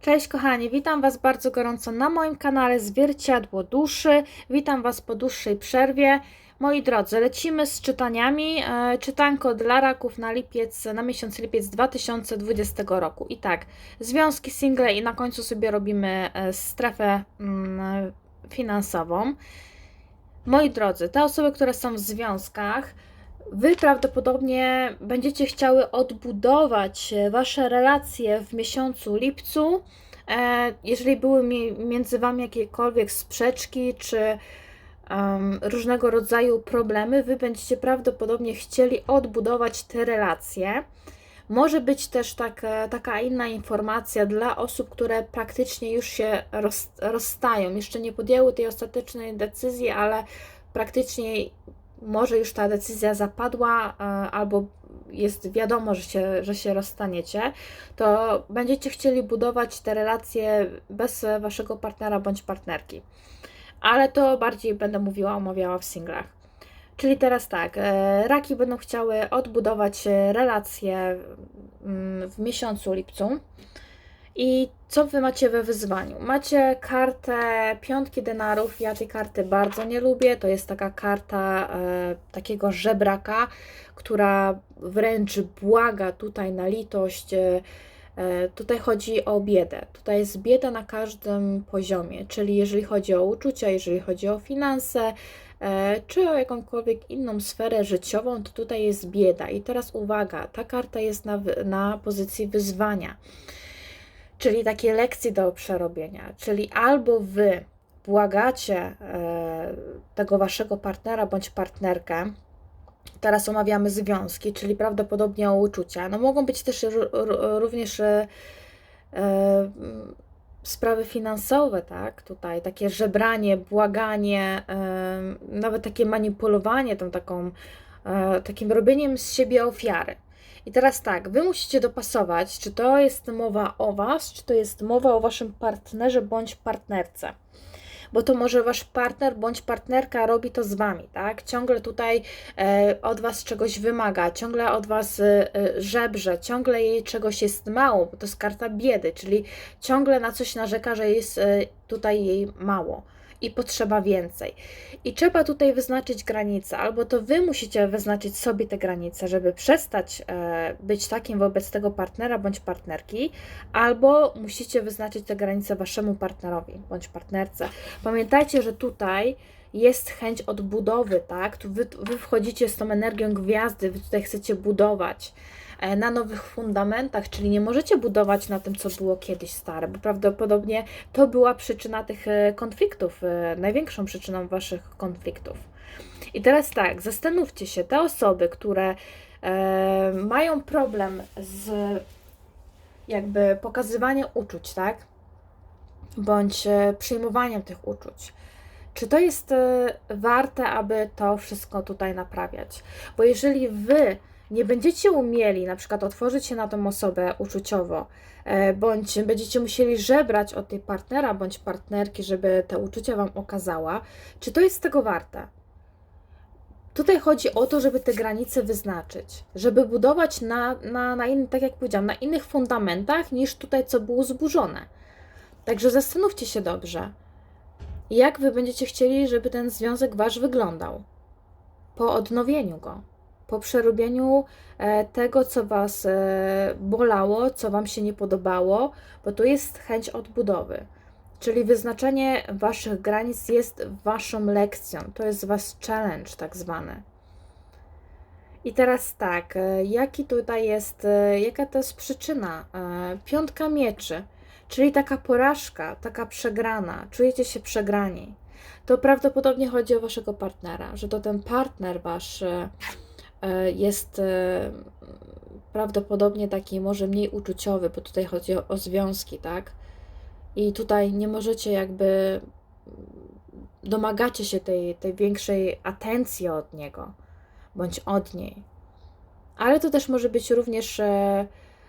Cześć kochani, witam Was bardzo gorąco na moim kanale Zwierciadło Duszy. Witam Was po dłuższej przerwie. Moi drodzy, lecimy z czytaniami. E, czytanko dla raków na lipiec, na miesiąc lipiec 2020 roku. I tak, związki, single i na końcu sobie robimy e, strefę mm, finansową. Moi drodzy, te osoby, które są w związkach, Wy prawdopodobnie będziecie chciały odbudować e, Wasze relacje w miesiącu lipcu. E, Jeżeli były mi- między Wami jakiekolwiek sprzeczki czy różnego rodzaju problemy, Wy będziecie prawdopodobnie chcieli odbudować te relacje. Może być też taka, taka inna informacja dla osób, które praktycznie już się roz, rozstają, jeszcze nie podjęły tej ostatecznej decyzji, ale praktycznie może już ta decyzja zapadła, e, albo jest wiadomo, że się, że się rozstaniecie, to będziecie chcieli budować te relacje bez waszego partnera bądź partnerki. Ale to bardziej będę mówiła, omawiała w singlach. Czyli teraz tak, e, raki będą chciały odbudować relacje mm, w miesiącu lipcu. I co wy macie we wyzwaniu? Macie kartę piątki denarów. Ja tej karty bardzo nie lubię. To jest taka karta e, takiego żebraka, która wręcz błaga tutaj na litość. E, e, tutaj chodzi o biedę. Tutaj jest bieda na każdym poziomie, czyli jeżeli chodzi o uczucia, jeżeli chodzi o finanse, e, czy o jakąkolwiek inną sferę życiową, to tutaj jest bieda. I teraz uwaga, ta karta jest na, na pozycji wyzwania czyli takie lekcje do przerobienia. Czyli albo wy błagacie e, tego waszego partnera bądź partnerkę. Teraz omawiamy związki, czyli prawdopodobnie o uczucia. No mogą być też ró- ró- również e, e, sprawy finansowe, tak? Tutaj takie żebranie, błaganie, nawet takie manipulowanie, tą taką, takim robieniem z siebie ofiary. I teraz tak, wy musicie dopasować, czy to jest mowa o was, czy to jest mowa o waszym partnerze bądź partnerce. Bo to może wasz partner bądź partnerka robi to z wami, tak? Ciągle tutaj e, od was czegoś wymaga, ciągle od was e, e, żebrze, ciągle jej czegoś jest mało, bo to jest karta biedy, czyli ciągle na coś narzeka, że jest e, tutaj jej mało i potrzeba więcej. I trzeba tutaj wyznaczyć granice, albo to wy musicie wyznaczyć sobie te granice, żeby przestać e, być takim wobec tego partnera bądź partnerki, albo musicie wyznaczyć te granice waszemu partnerowi bądź partnerce. Pamiętajcie, że tutaj jest chęć odbudowy, tak? Tu wy, wy wchodzicie z tą energią gwiazdy, wy tutaj chcecie budować na nowych fundamentach, czyli nie możecie budować na tym, co było kiedyś stare, bo prawdopodobnie to była przyczyna tych e, konfliktów, e, największą przyczyną waszych konfliktów. I teraz tak, zastanówcie się, te osoby, które e, mają problem z jakby pokazywaniem uczuć, tak? Bądź e, przyjmowaniem tych uczuć. Czy to jest e, warte, aby to wszystko tutaj naprawiać? Bo jeżeli wy nie będziecie umieli na przykład otworzyć się na tą osobę uczuciowo, e, bądź będziecie musieli żebrać od tej partnera bądź partnerki, żeby te uczucia wam okazała, czy to jest tego warte? Tutaj chodzi o to, żeby te granice wyznaczyć, żeby budować na, na, na in, tak jak powiedziałam, na innych fundamentach niż tutaj, co było zburzone. Także zastanówcie się dobrze, jak wy będziecie chcieli, żeby ten związek wasz wyglądał po odnowieniu go, po przerobieniu e, tego, co was e, bolało, co wam się nie podobało, bo tu jest chęć odbudowy. Czyli wyznaczenie waszych granic jest waszą lekcją, to jest wasz challenge tak zwany. I teraz tak, e, jaki tutaj jest, jaka to jest przyczyna? Piątka mieczy, czyli taka porażka, taka przegrana, czujecie się przegrani. To prawdopodobnie chodzi o waszego partnera, że to ten partner wasz jest e, prawdopodobnie taki może mniej uczuciowy, bo tutaj chodzi o, o związki, tak? I tutaj nie możecie jakby domagacie się tej, tej większej atencji od niego bądź od niej. Ale to też może być również e,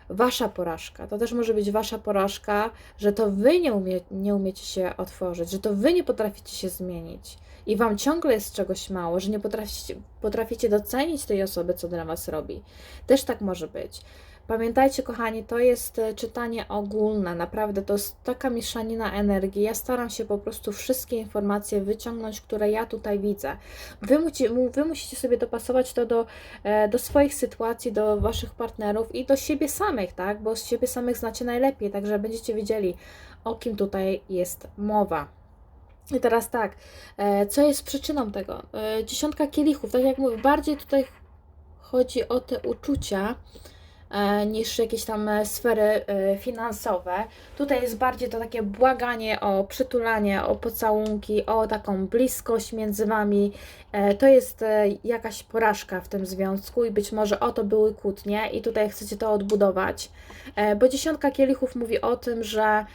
wasza porażka. To też może być wasza porażka, że to wy nie, umie, nie umiecie się otworzyć, że to wy nie potraficie się zmienić i wam ciągle jest czegoś mało, że nie potraficie, potraficie docenić tej osoby, co dla was robi. Też tak może być. Pamiętajcie, kochani, to jest e, czytanie ogólne, naprawdę to jest taka mieszanina energii. Ja staram się po prostu wszystkie informacje wyciągnąć, które ja tutaj widzę. Wy, muci, mu- wy musicie sobie dopasować to do, e, do swoich sytuacji, do waszych partnerów i do siebie samych, tak? Bo z siebie samych znacie najlepiej, także będziecie wiedzieli, o kim tutaj jest mowa. I teraz tak, e, co jest przyczyną tego? E, Dziesiątka kielichów, tak jak mówię, bardziej tutaj chodzi o te uczucia e, niż jakieś tam sfery finansowe. Tutaj jest bardziej to takie błaganie o przytulanie, o pocałunki, o taką bliskość między wami. To jest jakaś porażka w tym związku i być może o to były kłótnie i tutaj chcecie to odbudować. Bo dziesiątka kielichów mówi o tym, że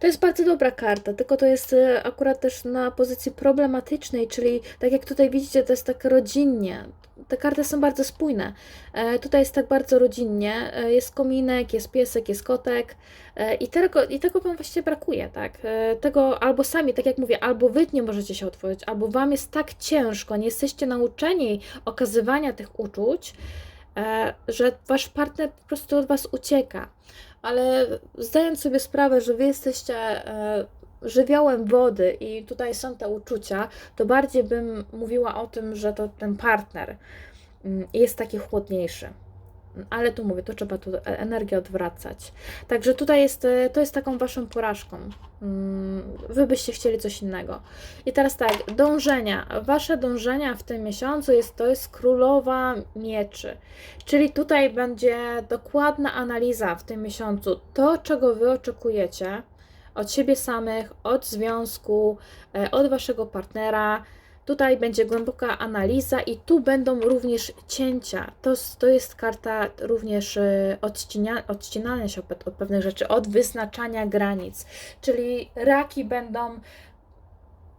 To jest bardzo dobra karta, tylko to jest e, akurat też na pozycji problematycznej, czyli tak jak tutaj widzicie, to jest tak rodzinnie. Te karty są bardzo spójne. E, Tutaj jest tak bardzo rodzinnie. E, Jest kominek, jest piesek, jest kotek e, i tego, i tego Wam właściwie brakuje, tak? Tego albo sami, tak jak mówię, albo Wy nie możecie się otworzyć, albo Wam jest tak ciężko, nie jesteście nauczeni okazywania tych uczuć, że Wasz partner po prostu od Was ucieka ale zdając sobie sprawę, że wy jesteście e, żywiołem wody i tutaj są te uczucia, to bardziej bym mówiła o tym, że to ten partner mm, jest taki chłodniejszy. Ale tu mówię, to trzeba tu e- energię odwracać. Także tutaj jest, e, to jest taką waszą porażką. Mm, Wy byście chcieli coś innego. I teraz tak, dążenia. Wasze dążenia w tym miesiącu jest, to jest królowa mieczy. Czyli tutaj będzie dokładna analiza w tym miesiącu. To, czego wy oczekujecie od siebie samych, od związku, e, od waszego partnera. Tutaj będzie głęboka analiza i tu będą również cięcia. To, to jest karta również odcinia, odcinania się od, od pewnych rzeczy, od wyznaczania granic. Czyli raki będą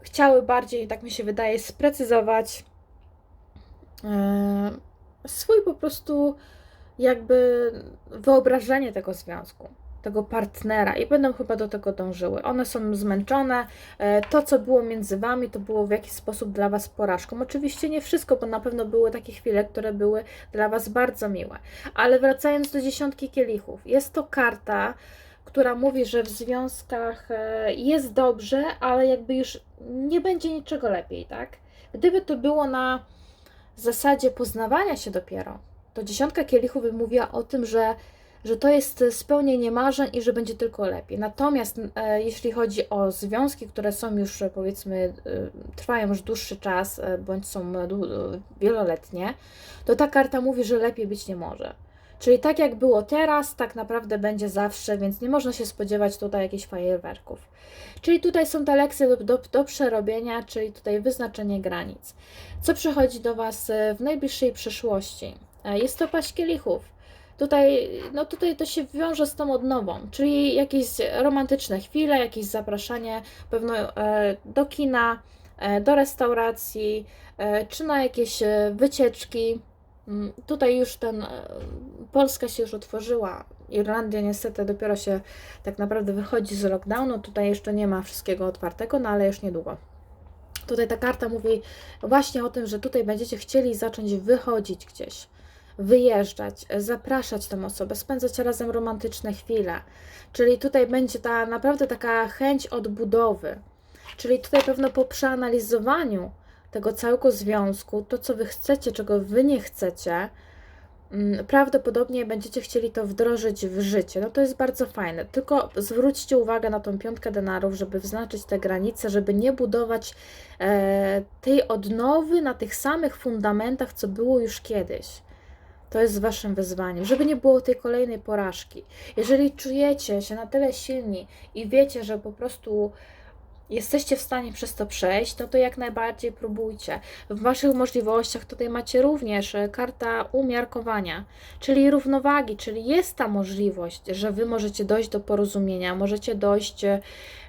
chciały bardziej, tak mi się wydaje, sprecyzować e, swój po prostu jakby wyobrażenie tego związku, tego partnera i będą chyba do tego dążyły. One są zmęczone. E, To, co było między wami, to było w jakiś sposób dla was porażką. Oczywiście nie wszystko, bo na pewno były takie chwile, które były dla was bardzo miłe. Ale wracając do dziesiątki kielichów, jest to karta, która mówi, że w związkach e, jest dobrze, ale jakby już nie będzie niczego lepiej, tak? Gdyby to było na zasadzie poznawania się dopiero, to dziesiątka kielichów by mówiła o tym, że, że to jest spełnienie marzeń i że będzie tylko lepiej. Natomiast e, jeśli chodzi o związki, które są już e, powiedzmy, e, trwają już dłuższy czas, e, bądź są e, e, wieloletnie, to ta karta mówi, że lepiej być nie może. Czyli tak jak było teraz, tak naprawdę będzie zawsze, więc nie można się spodziewać tutaj jakichś fajerwerków. Czyli tutaj są te lekcje do, do, do przerobienia, czyli tutaj wyznaczenie granic. Co przychodzi do Was w najbliższej przyszłości? Jest to paść kielichów. Tutaj, no tutaj to się wiąże z tą odnową, czyli jakieś romantyczne chwile, jakieś zapraszanie pewno e, do kina, e, do restauracji, e, czy na jakieś wycieczki. Mm, Tutaj już ten, Polska się już otworzyła, Irlandia niestety dopiero się tak naprawdę wychodzi z lockdownu, tutaj jeszcze nie ma wszystkiego otwartego, no ale już niedługo. Tutaj ta karta mówi właśnie o tym, że tutaj będziecie chcieli zacząć wychodzić gdzieś, wyjeżdżać, zapraszać tę osobę, spędzać razem romantyczne chwile. Czyli tutaj będzie ta naprawdę taka chęć odbudowy. Czyli tutaj pewno po przeanalizowaniu tego całego związku, to co wy chcecie, czego wy nie chcecie, mm, prawdopodobnie będziecie chcieli to wdrożyć w życie. No to jest bardzo fajne. Tylko zwróćcie uwagę na tą piątkę denarów, żeby wyznaczyć te granice, żeby nie budować e, tej odnowy na tych samych fundamentach, co było już kiedyś. To jest waszym wyzwaniem, żeby nie było tej kolejnej porażki. Jeżeli czujecie się na tyle silni i wiecie, że po prostu jesteście w stanie przez to przejść, no to jak najbardziej próbujcie. W waszych możliwościach tutaj macie również e, karta umiarkowania, czyli równowagi, czyli jest ta możliwość, że wy możecie dojść do porozumienia, możecie dojść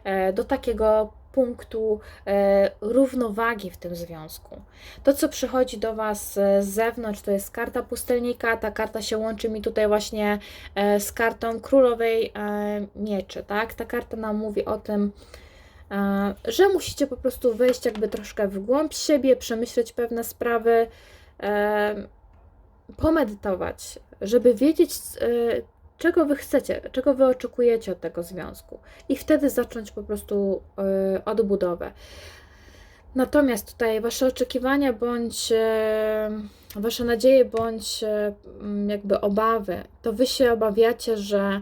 e, do takiego punktu e, równowagi w tym związku. To, co przychodzi do Was e, z zewnątrz, to jest karta pustelnika. Ta karta się łączy mi tutaj właśnie e, z kartą królowej e, mieczy, tak? Ta karta nam mówi o tym, e, że musicie po prostu wejść jakby troszkę w głąb siebie, przemyśleć pewne sprawy, e, pomedytować, żeby wiedzieć, e, czego wy chcecie, czego wy oczekujecie od tego związku i wtedy zacząć po prostu e, odbudowę. Natomiast tutaj wasze oczekiwania bądź e, wasze nadzieje bądź e, m, jakby obawy, to wy się obawiacie, że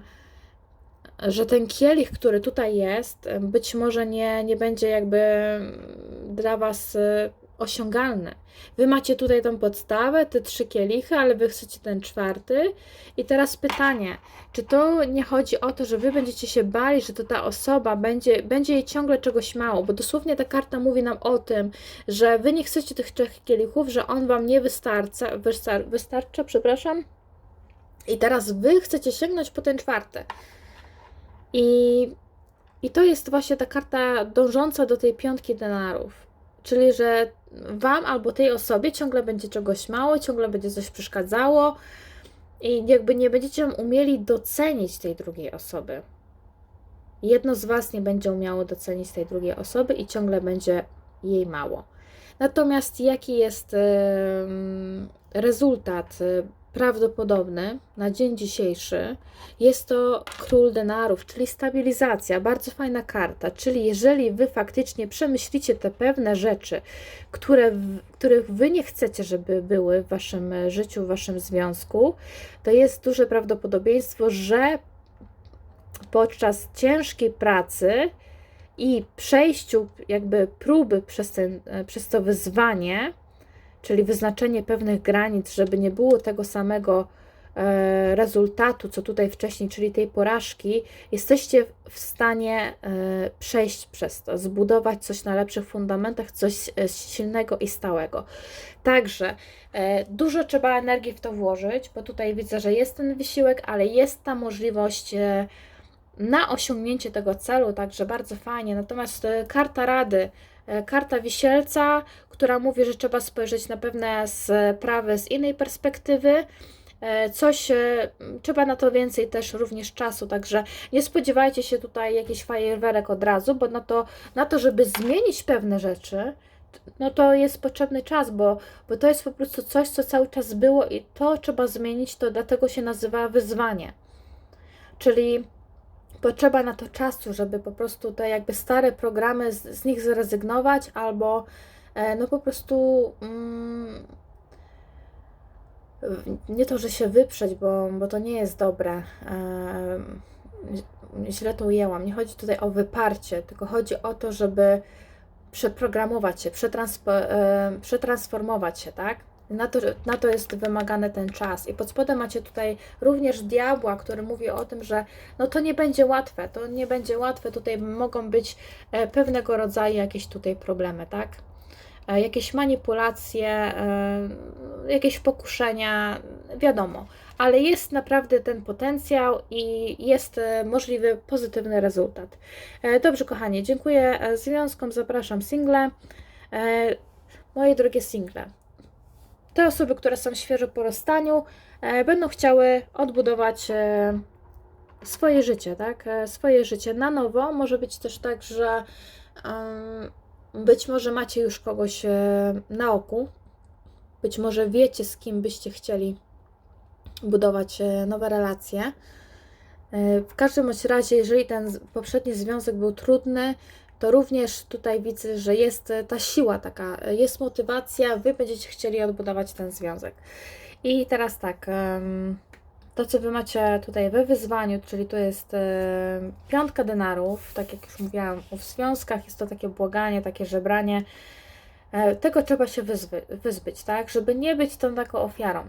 że ten kielich, który tutaj jest, e, być może nie, nie będzie jakby dla Was e, osiągalny. Wy macie tutaj tą podstawę, te trzy kielichy, ale Wy chcecie ten czwarty. I teraz pytanie, czy to nie chodzi o to, że Wy będziecie się bali, że to ta osoba będzie, będzie jej ciągle czegoś mało, bo dosłownie ta karta mówi nam o tym, że Wy nie chcecie tych trzech kielichów, że on Wam nie wystarcza, wystar, wystarcza, przepraszam. I teraz Wy chcecie sięgnąć po ten czwarty. I, I to jest właśnie ta karta dążąca do tej piątki denarów. Czyli, że Wam albo tej osobie ciągle będzie czegoś mało, ciągle będzie coś przeszkadzało i jakby nie będziecie umieli docenić tej drugiej osoby. Jedno z Was nie będzie umiało docenić tej drugiej osoby i ciągle będzie jej mało. Natomiast jaki jest rezultat prawdopodobny na dzień dzisiejszy? Jest to król denarów, czyli stabilizacja. Bardzo fajna karta. Czyli jeżeli wy faktycznie przemyślicie te pewne rzeczy, które, których wy nie chcecie, żeby były w waszym życiu, w waszym związku, to jest duże prawdopodobieństwo, że podczas ciężkiej pracy i przejściu jakby próby przez, ten, przez to wyzwanie, czyli wyznaczenie pewnych granic, żeby nie było tego samego e, rezultatu, co tutaj wcześniej, czyli tej porażki, jesteście w stanie e, przejść przez to, zbudować coś na lepszych fundamentach, coś e, silnego i stałego. Także dużo trzeba energii w to włożyć, bo tutaj widzę, że jest ten wysiłek, ale jest ta możliwość na osiągnięcie tego celu, także bardzo fajnie. Natomiast karta rady, karta wisielca, która mówi, że trzeba spojrzeć na pewne sprawy z innej perspektywy. E, Coś, e, trzeba na to więcej też również czasu, także nie spodziewajcie się tutaj jakichś fajerwerek od razu, bo na to, na to żeby zmienić pewne rzeczy, no to jest potrzebny czas, bo, bo to jest po prostu coś, co cały czas było i to trzeba zmienić, to dlatego się nazywa wyzwanie. Czyli potrzeba na to czasu, żeby po prostu te jakby stare programy z, z nich zrezygnować albo e, no po prostu mm, nie to, że się wyprzeć, bo, bo to nie jest dobre. E, źle to ujęłam. Nie chodzi tutaj o wyparcie, tylko chodzi o to, żeby przeprogramować się, e, przetransformować się, tak? Na to, na to jest wymagany ten czas. I pod spodem macie tutaj również diabła, który mówi o tym, że no to nie będzie łatwe, to nie będzie łatwe, tutaj mogą być e, pewnego rodzaju jakieś tutaj problemy, tak? E, Jakieś manipulacje, e, jakieś pokuszenia, wiadomo, ale jest naprawdę ten potencjał i jest możliwy pozytywny rezultat. Dobrze, kochanie, dziękuję związkom, zapraszam single. Moje drogie single, te osoby, które są świeżo po rozstaniu, e, będą chciały odbudować e, swoje życie, tak? E, Swoje życie na nowo. Może być też tak, że być może macie już kogoś na oku, być może wiecie, z kim byście chcieli budować nowe relacje. W każdym bądź razie, jeżeli ten poprzedni związek był trudny, to również tutaj widzę, że jest e, ta siła taka, e, jest motywacja, wy będziecie chcieli odbudować ten związek. I teraz tak, to co wy macie tutaj we wyzwaniu, czyli to jest e, piątka denarów, tak jak już mówiłam, w związkach jest to takie błaganie, takie żebranie. Tego trzeba się wyzbyć, tak? Żeby nie być tą taką ofiarą.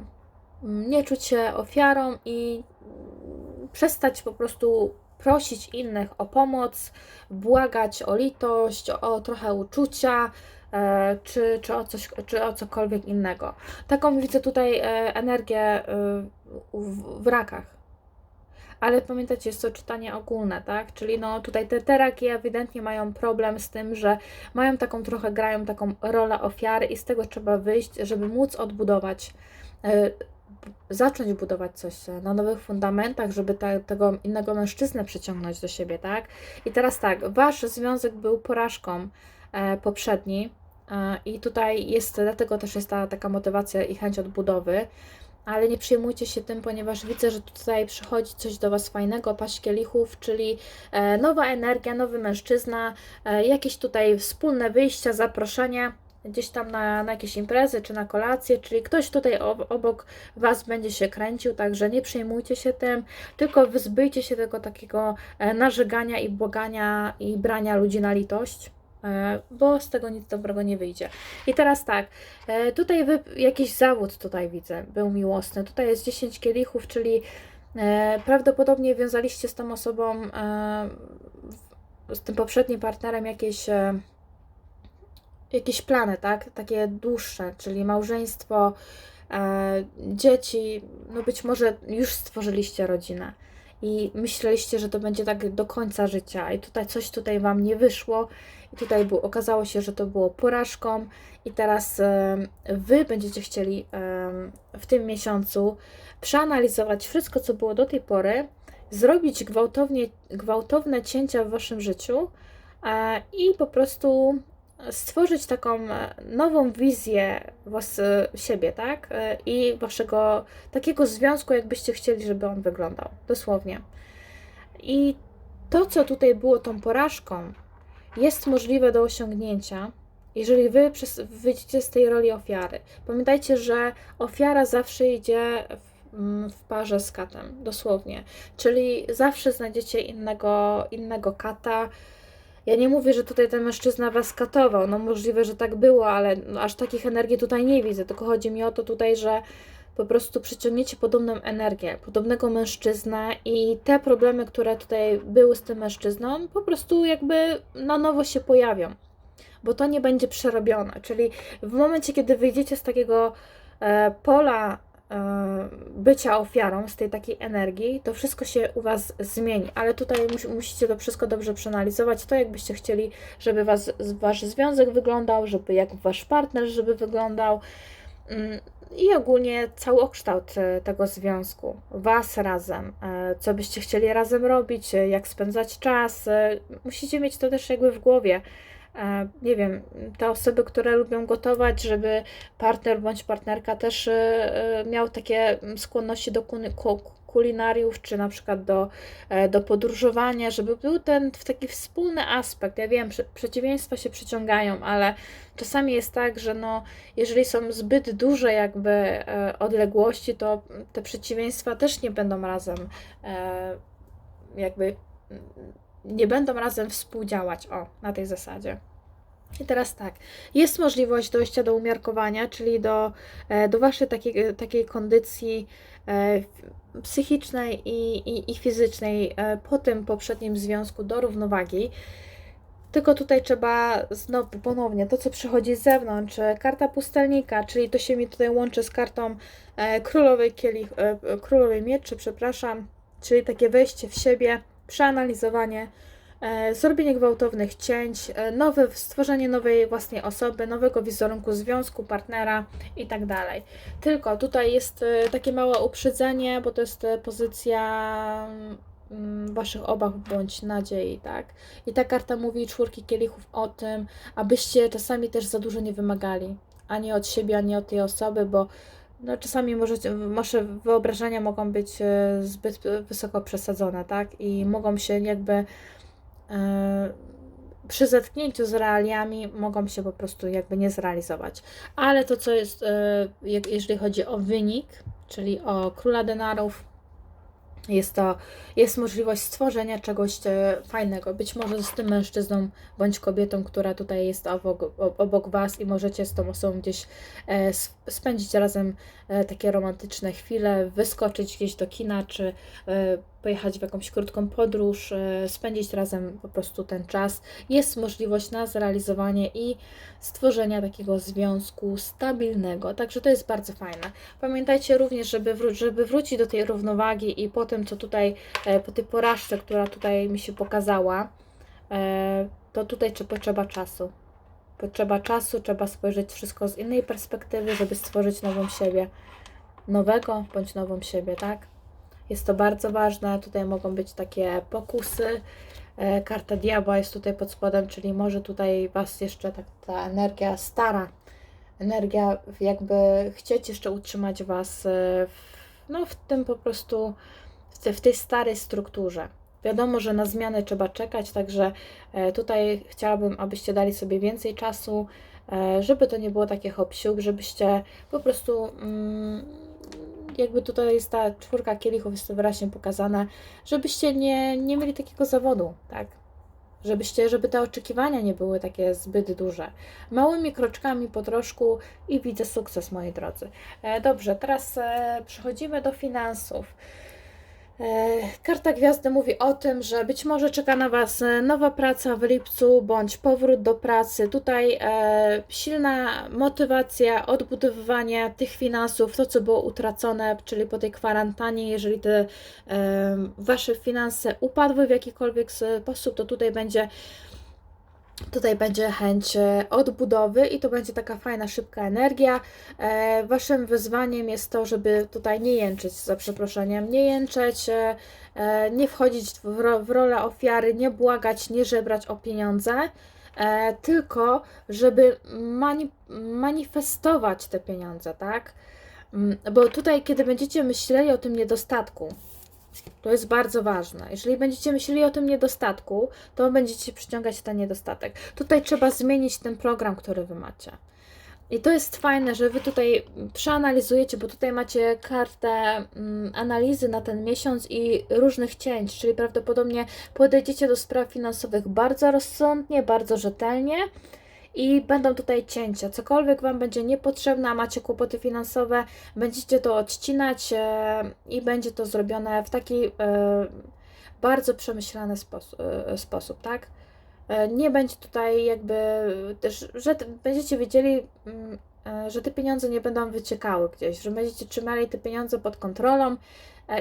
Mm, Nie czuć się ofiarą i mm, przestać po prostu prosić innych o pomoc, błagać o litość, o trochę uczucia, e, czy, czy, o coś, czy o cokolwiek innego. Taką widzę tutaj e, energię e, w, rakach. Ale pamiętajcie, jest to czytanie ogólne, tak? Czyli no tutaj te, te raki ewidentnie mają problem z tym, że mają taką trochę, grają taką rolę ofiary i z tego trzeba wyjść, żeby móc odbudować, zacząć budować coś na nowych fundamentach, żeby te, tego innego mężczyznę przyciągnąć do siebie, tak? I teraz tak, wasz związek był porażką e, poprzedni e, i tutaj jest, dlatego też jest ta taka motywacja i chęć odbudowy, ale nie przejmujcie się tym, ponieważ widzę, że tutaj przychodzi coś do Was fajnego, paść kielichów, czyli e, nowa energia, nowy mężczyzna, e, jakieś tutaj wspólne wyjścia, zaproszenie gdzieś tam na, na jakieś imprezy czy na kolację, czyli ktoś tutaj ob- obok Was będzie się kręcił, także nie przejmujcie się tym, tylko wyzbyjcie się tego takiego e, narzegania i błagania i brania ludzi na litość. e, Bo z tego nic dobrego nie wyjdzie. I teraz tak, e, tutaj wy, jakiś zawód tutaj widzę, był miłosny. Tutaj jest 10 kielichów, czyli prawdopodobnie wiązaliście z tą osobą, z tym poprzednim partnerem jakieś jakieś plany, tak? Takie dłuższe, czyli małżeństwo, e, dzieci, no być może już stworzyliście rodzinę i myśleliście, że to będzie tak do końca życia i tutaj coś tutaj Wam nie wyszło i tutaj było, okazało się, że to było porażką i teraz e, Wy będziecie chcieli e, w tym miesiącu przeanalizować wszystko, co było do tej pory, zrobić gwałtownie, gwałtowne cięcia w Waszym życiu e, i po prostu stworzyć taką e, nową wizję was, e, siebie, tak? E, I waszego takiego związku, jakbyście chcieli, żeby on wyglądał. Dosłownie. I to, co tutaj było tą porażką, jest możliwe do osiągnięcia, jeżeli wy przez- wyjdziecie z tej roli ofiary. Pamiętajcie, że ofiara zawsze idzie w, mm, w parze z katem, dosłownie. Czyli zawsze znajdziecie innego, innego kata, ja nie mówię, że tutaj ten mężczyzna was katował. No możliwe, że tak było, ale no, aż takich energii tutaj nie widzę. Tylko chodzi mi o to tutaj, że po prostu przyciągniecie podobną energię, podobnego mężczyznę i te problemy, które tutaj były z tym mężczyzną, po prostu jakby na nowo się pojawią. Bo to nie będzie przerobione. Czyli w momencie, kiedy wyjdziecie z takiego e, pola bycia ofiarą, z tej takiej energii, to wszystko się u Was zmieni. Ale tutaj mus, musicie to wszystko dobrze przeanalizować, to jakbyście chcieli, żeby was, Wasz związek wyglądał, żeby jak Wasz partner, żeby wyglądał mm, i ogólnie całokształt e, tego związku, Was razem, e, co byście chcieli razem robić, e, jak spędzać czas. e, Musicie mieć to też jakby w głowie. E, Nie wiem, te osoby, które lubią gotować, żeby partner bądź partnerka też e, e, miał takie mm, skłonności do kulinariów, czy na przykład do, do podróżowania, żeby był ten taki wspólny aspekt. Ja wiem, prze- przeciwieństwa się przyciągają, ale czasami jest tak, że no, jeżeli są zbyt duże jakby odległości, to te przeciwieństwa też nie będą razem jakby mm, nie będą razem współdziałać, o, na tej zasadzie. I teraz tak, jest możliwość dojścia do umiarkowania, czyli do, e, do Waszej takiej, takiej kondycji e, psychicznej i, i, i fizycznej e, po tym poprzednim związku do równowagi. Tylko tutaj trzeba znowu ponownie to, co przychodzi z zewnątrz, e, karta pustelnika, czyli to się mi tutaj łączy z kartą e, królowej kielich, e, e, królowej mieczy, przepraszam, czyli takie wejście w siebie, przeanalizowanie, e, zrobienie gwałtownych cięć, e, nowe, stworzenie nowej własnej osoby, nowego wizerunku związku, partnera i tak. Tylko tutaj jest e, takie małe uprzedzenie, bo to jest e, pozycja mm, waszych obaw bądź nadziei, tak? I ta karta mówi czwórki kielichów o tym, abyście czasami też za dużo nie wymagali, ani od siebie, ani od tej osoby, bo no, czasami możecie, wasze wyobrażenia mogą być e, zbyt wysoko przesadzone, tak? I mogą się jakby e, przy zetknięciu z realiami mogą się po prostu jakby nie zrealizować. Ale to, co jest, jak- jeżeli chodzi o wynik, czyli o króla denarów, jest to, jest możliwość stworzenia czegoś e, fajnego. Być może z tym mężczyzną bądź kobietą, która tutaj jest obok, obok Was i możecie z tą osobą gdzieś e, spędzić razem e, takie romantyczne chwile, wyskoczyć gdzieś do kina, czy e, pojechać w jakąś krótką podróż, e, spędzić razem po prostu ten czas. Jest możliwość na zrealizowanie i stworzenia takiego związku stabilnego, także to jest bardzo fajne. Pamiętajcie również, żeby, wró- żeby wrócić do tej równowagi i po tym, co tutaj, e, po tej porażce, która tutaj mi się pokazała, e, to tutaj czy potrzeba czasu. Potrzeba czasu, trzeba spojrzeć wszystko z innej perspektywy, żeby stworzyć nową siebie, nowego bądź nową siebie, tak? Jest to bardzo ważne. Tutaj mogą być takie pokusy. E, Karta diabła jest tutaj pod spodem, czyli może tutaj Was jeszcze tak ta energia stara energia jakby chcieć jeszcze utrzymać Was e, w, no, w tym po prostu, w, te, w tej starej strukturze. Wiadomo, że na zmianę trzeba czekać, także e, tutaj chciałabym, abyście dali sobie więcej czasu, żeby to nie było takie hop żebyście po prostu mm, jakby tutaj jest ta czwórka kielichów, jest to wyraźnie pokazane, żebyście nie, nie mieli takiego zawodu, tak? Żebyście, żeby te oczekiwania nie były takie zbyt duże. Małymi kroczkami po troszku i widzę sukces, moi drodzy. E, dobrze, teraz e, przechodzimy do finansów. E, karta Gwiazdy mówi o tym, że być może czeka na Was e, nowa praca w lipcu bądź powrót do pracy. Tutaj e, silna motywacja, odbudowywanie tych finansów, to co było utracone, czyli po tej kwarantannie, jeżeli te e, Wasze finanse upadły w jakikolwiek sposób, to tutaj będzie Tutaj będzie chęć e, odbudowy i to będzie taka fajna, szybka energia. E, waszym wyzwaniem jest to, żeby tutaj nie jęczyć, za przeproszeniem, nie jęczeć, e, nie wchodzić w rolę ofiary, nie błagać, nie żebrać o pieniądze, tylko żeby mani manifestować te pieniądze, tak? Mm, bo tutaj, kiedy będziecie myśleli o tym niedostatku, to jest bardzo ważne. Jeżeli będziecie myśleli o tym niedostatku, to będziecie przyciągać ten niedostatek. Tutaj trzeba zmienić ten program, który wy macie. I to jest fajne, że wy tutaj przeanalizujecie, bo tutaj macie kartę mm, analizy na ten miesiąc i różnych cięć, czyli prawdopodobnie podejdziecie do spraw finansowych bardzo rozsądnie, bardzo rzetelnie i będą tutaj cięcia. Cokolwiek Wam będzie niepotrzebne, a macie kłopoty finansowe, będziecie to odcinać e, i będzie to zrobione w taki e, bardzo przemyślany sposób, e, sposób tak? Nie będzie tutaj jakby też, że będziecie wiedzieli, mm, że te pieniądze nie będą wyciekały gdzieś, że będziecie trzymali te pieniądze pod kontrolą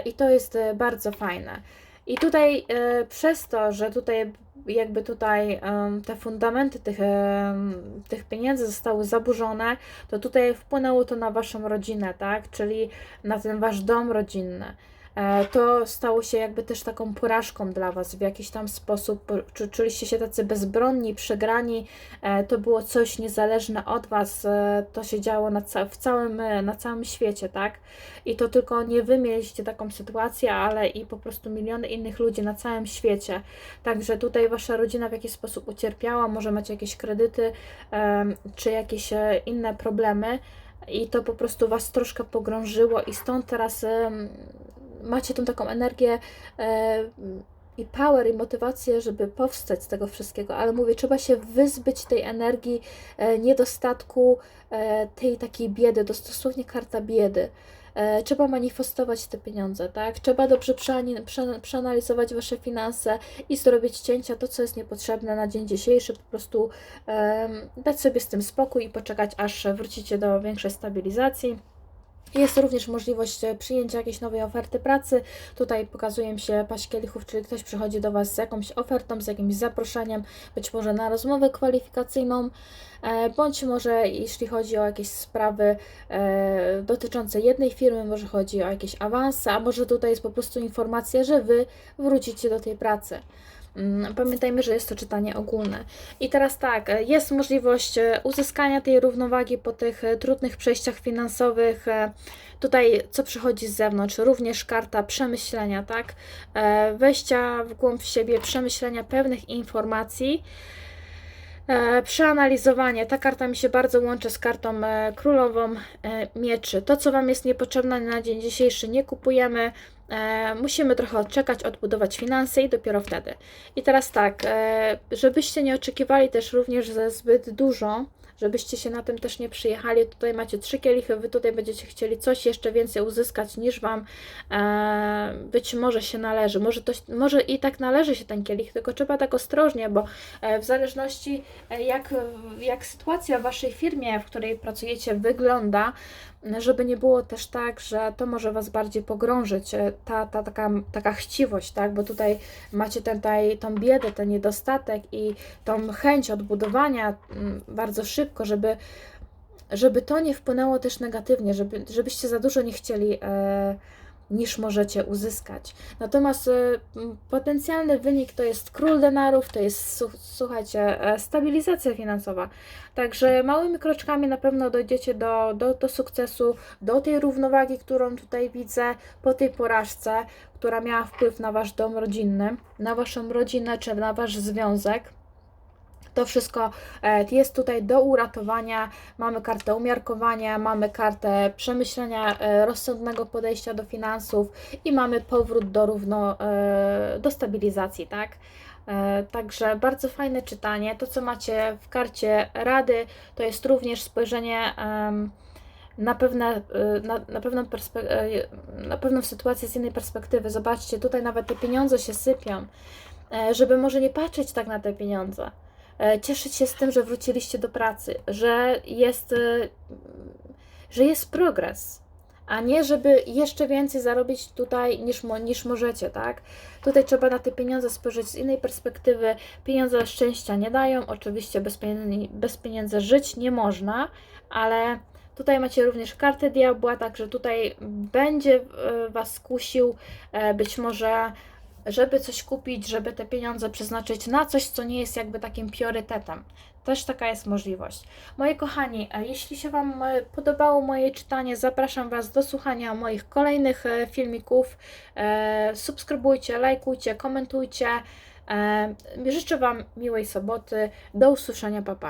i to jest bardzo fajne. I tutaj przez to, że tutaj jakby tutaj te fundamenty tych, tych pieniędzy zostały zaburzone, to tutaj wpłynęło to na waszą rodzinę, tak? Czyli na ten wasz dom rodzinny. E, to stało się jakby też taką porażką dla Was w jakiś tam sposób. Czuliście się tacy bezbronni, przegrani. E, to było coś niezależne od Was. E, to się działo na, ca w całym, na całym świecie, tak? I to tylko nie Wy mieliście taką sytuację, ale i po prostu miliony innych ludzi na całym świecie. Także tutaj Wasza rodzina w jakiś sposób ucierpiała, może macie jakieś kredyty czy jakieś inne problemy i to po prostu Was troszkę pogrążyło i stąd teraz macie tą taką energię e, i power, i motywację, żeby powstać z tego wszystkiego, ale mówię, trzeba się wyzbyć tej energii, e, niedostatku, e, tej takiej biedy, dosłownie karta biedy. Trzeba manifestować te pieniądze, tak? Trzeba dobrze przeanalizować Wasze finanse i zrobić cięcia, to co jest niepotrzebne na dzień dzisiejszy, po prostu dać sobie z tym spokój i poczekać, aż wrócicie do większej stabilizacji. Jest również możliwość e, przyjęcia jakiejś nowej oferty pracy. Tutaj pokazuje się paść kielichów, czyli ktoś przychodzi do Was z jakąś ofertą, z jakimś zaproszeniem, być może na rozmowę kwalifikacyjną, e, bądź może jeśli chodzi o jakieś sprawy e, dotyczące jednej firmy, może chodzi o jakieś awanse, a może tutaj jest po prostu informacja, że Wy wrócicie do tej pracy. Mm, pamiętajmy, że jest to czytanie ogólne. I teraz tak, jest możliwość e, uzyskania tej równowagi po tych e, trudnych przejściach finansowych. E, tutaj, co przychodzi z zewnątrz, również karta przemyślenia, tak? Wejścia w głąb siebie, przemyślenia pewnych informacji. Przeanalizowanie. Ta karta mi się bardzo łączy z kartą królową mieczy. To, co Wam jest niepotrzebne na dzień dzisiejszy, nie kupujemy e, musimy trochę odczekać, odbudować finanse i dopiero wtedy. I teraz tak, e, żebyście nie oczekiwali też również ze zbyt dużo, żebyście się na tym też nie przyjechali. Tutaj macie trzy kielichy, wy tutaj będziecie chcieli coś jeszcze więcej uzyskać niż wam e, być może się należy. Może, to, może i tak należy się ten kielich, tylko trzeba tak ostrożnie, bo e, w zależności e, jak, jak sytuacja w waszej firmie, w której pracujecie, wygląda, żeby nie było też tak, że to może Was bardziej pogrążyć, e, ta, ta taka, taka chciwość, tak? bo tutaj macie ten, taj, tą biedę, ten niedostatek i tą chęć odbudowania mm, bardzo szybko, żeby, żeby to nie wpłynęło też negatywnie, żeby, żebyście za dużo nie chcieli e, niż możecie uzyskać. Natomiast y, potencjalny wynik to jest król denarów, to jest, słuchajcie, e, stabilizacja finansowa. Także małymi kroczkami na pewno dojdziecie do, do, do sukcesu, do tej równowagi, którą tutaj widzę po tej porażce, która miała wpływ na wasz dom rodzinny, na waszą rodzinę czy na wasz związek. To wszystko e, jest tutaj do uratowania. Mamy kartę umiarkowania, mamy kartę przemyślenia e, rozsądnego podejścia do finansów i mamy powrót do równo, e, do stabilizacji, tak? Także bardzo fajne czytanie. To, co macie w karcie rady, to jest również spojrzenie na, pewne, na, na, pewną na pewną sytuację z innej perspektywy. Zobaczcie, tutaj nawet te pieniądze się sypią, żeby może nie patrzeć tak na te pieniądze. E, Cieszyć się z tym, że wróciliście do pracy, że jest, e, że jest progres, a nie żeby jeszcze więcej zarobić tutaj niż, niż możecie, tak? Tutaj trzeba na te pieniądze spojrzeć z innej perspektywy. Pieniądze szczęścia nie dają, oczywiście bez pieniędzy, bez pieniędzy żyć nie można, ale tutaj macie również kartę diabła, także tutaj będzie e, Was kusił być może żeby coś kupić, żeby te pieniądze przeznaczyć na coś, co nie jest jakby takim priorytetem. Też taka jest możliwość. Moi kochani, jeśli się Wam e, podobało moje czytanie, zapraszam Was do słuchania moich kolejnych e, filmików. E, Subskrybujcie, lajkujcie, komentujcie. Życzę Wam miłej soboty. Do usłyszenia, papa.